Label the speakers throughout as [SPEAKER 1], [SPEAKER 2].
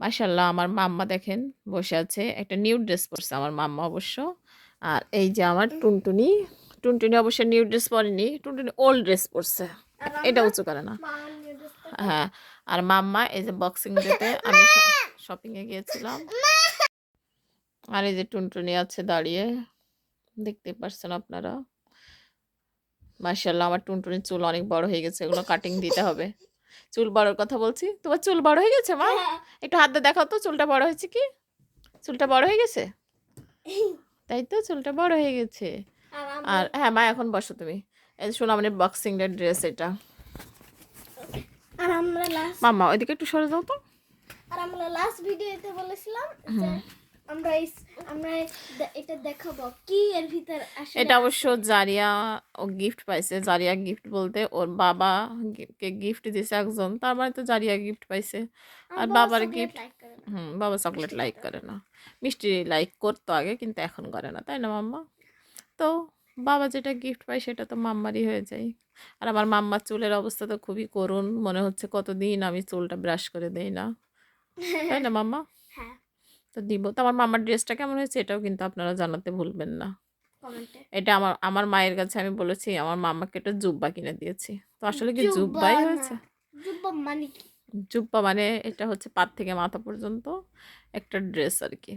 [SPEAKER 1] মাশাল্লাহ, আমার মাম্মা দেখেন বসে আছে। একটা নিউ ড্রেস পরছে আমার মাম্মা অবশ্য। আর এই যে আমার টুনটুনি টুনটুনি অবশ্য নিউ ড্রেস পরেনি, টুনটুনি ওল্ড ড্রেস পরছে। এটা উঁচু করে না। হ্যাঁ আর মাম্মা এই যে বক্সিং ডেতে আমি শপিংয়ে গিয়েছিলাম। আর এই যে টুনটুনি আছে দাঁড়িয়ে দেখতে পারছেন আপনারা। মার্শাল্লাহ আমার টুনটুনির চুল অনেক বড় হয়ে গেছে, এগুলো কাটিং দিতে হবে। চুল বড়র কথা বলছি। তোমার চুল বড় হয়ে গেছে মা? একটু হাত দিয়ে দেখাও তো চুলটা বড় হয়েছে কি? চুলটা বড় হয়ে গেছে? তাই তো চুলটা বড় হয়ে গেছে। আর হ্যাঁ মা এখন বসো তুমি। এই শোনো আমাদের বক্সিং এর ড্রেস এটা।
[SPEAKER 2] আর আমরা লাস্ট
[SPEAKER 1] মাম্মা ওইদিকে একটু সরে যাও তো।
[SPEAKER 2] আর আমরা লাস্ট ভিডিওতে বলেছিলাম যে আমরা আমরা এটা দেখাবো। কি এর ভিতর
[SPEAKER 1] এটা অবশ্য জারিয়া ও গিফট পাইছে জারিয়া গিফট বলতে ওর বাবা কে গিফট দিয়েছে একজন তার মানে তো জারিয়া গিফট পাইছে। আর বাবার গিফট। হুম বাবা চকলেট লাইক করে না। মিষ্টি লাইক করতো আগে কিন্তু এখন করে না তাই না মাম্মা? তো বাবা যেটা গিফট পায় সেটা তো মাম্মারই হয়ে যায়। আর আমার মাম্মার চুলের অবস্থা তো খুবই করুণ মনে হচ্ছে কতদিন আমি চুলটা ব্রাশ করে দেই না। তাই না মাম্মা?
[SPEAKER 2] হ্যাঁ।
[SPEAKER 1] তো দিব। তো আমার মামার ড্রেসটা কেমন হয়েছে এটাও কিন্তু আপনারা জানাতে ভুলবেন না। এটা আমার আমার মায়ের কাছে আমি বলেছি আমার মামাকে একটা জুব্বা কিনে দিয়েছি। তো আসলে কি জুব্বাই হয়েছে?
[SPEAKER 2] জুব্বা মানে কি?
[SPEAKER 1] জুব্বা মানে এটা হচ্ছে পাত থেকে মাথা পর্যন্ত একটা ড্রেস আর কি।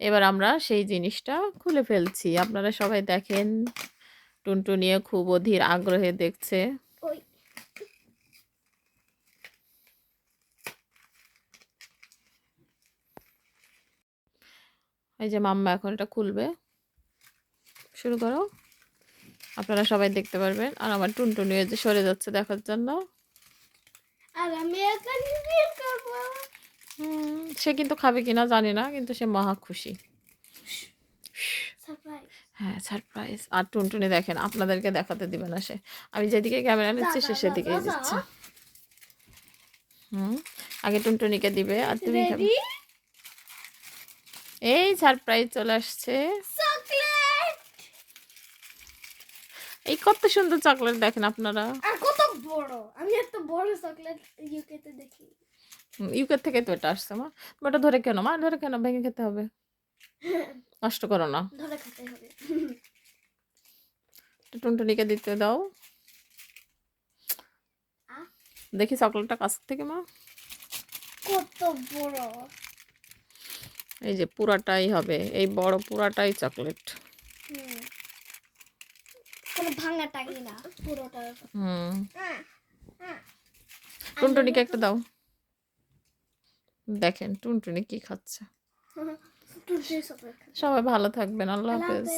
[SPEAKER 1] এবার আমরা সেই জিনিসটা খুলে ফেলছি। আপনারা সবাই দেখেন টুনটুনিয়ে খুব অধীর আগ্রহে দেখছে। এই যে মাম্মা এখন এটা খুলবে। শুরু করো। আপনারা সবাই দেখতে পারবেন। আর আমার টুনটুনি যে সরে যাচ্ছে দেখার জন্য।
[SPEAKER 2] আর আমি
[SPEAKER 1] সে কিন্তু খাবে কিনা জানি না কিন্তু সে মহা খুশি। হ্যাঁ সারপ্রাইজ। আর টুনটুনি দেখেন আপনাদেরকে দেখাতে দিবে না সে। আমি যেদিকে ক্যামেরা নিচ্ছি সে সেদিকেই দিচ্ছে। হুম আগে টুনটুনিকে দিবে আর তুমি এই সারপ্রাইজ চলে আসছে।
[SPEAKER 2] চকলেট!
[SPEAKER 1] এই কত সুন্দর চকলেট দেখেন আপনারা।
[SPEAKER 2] আর কত বড়। আমি এত বড় চকলেট ইউকে তে দেখি।
[SPEAKER 1] ইউকে থেকে তো এটা আসছে মা। তুমি ওটা ধরে কেন মা? ধরে কেন? ভেঙে খেতে হবে। নষ্ট করো না।
[SPEAKER 2] ধরে খেতে হবে।
[SPEAKER 1] টুনটুনিকে দিতে দাও। দেখি চকলেটটা কাছ থেকে মা।
[SPEAKER 2] কত বড়।
[SPEAKER 1] এই যে পুরাটাই হবে এই বড় পুরাটাই চকলেট
[SPEAKER 2] আহ, আহ।
[SPEAKER 1] টুনটুনিকে একটা দাও। দেখেন টুনটুনি কি খাচ্ছে। সবাই ভালো থাকবেন আল্লাহ
[SPEAKER 2] হাফেজ।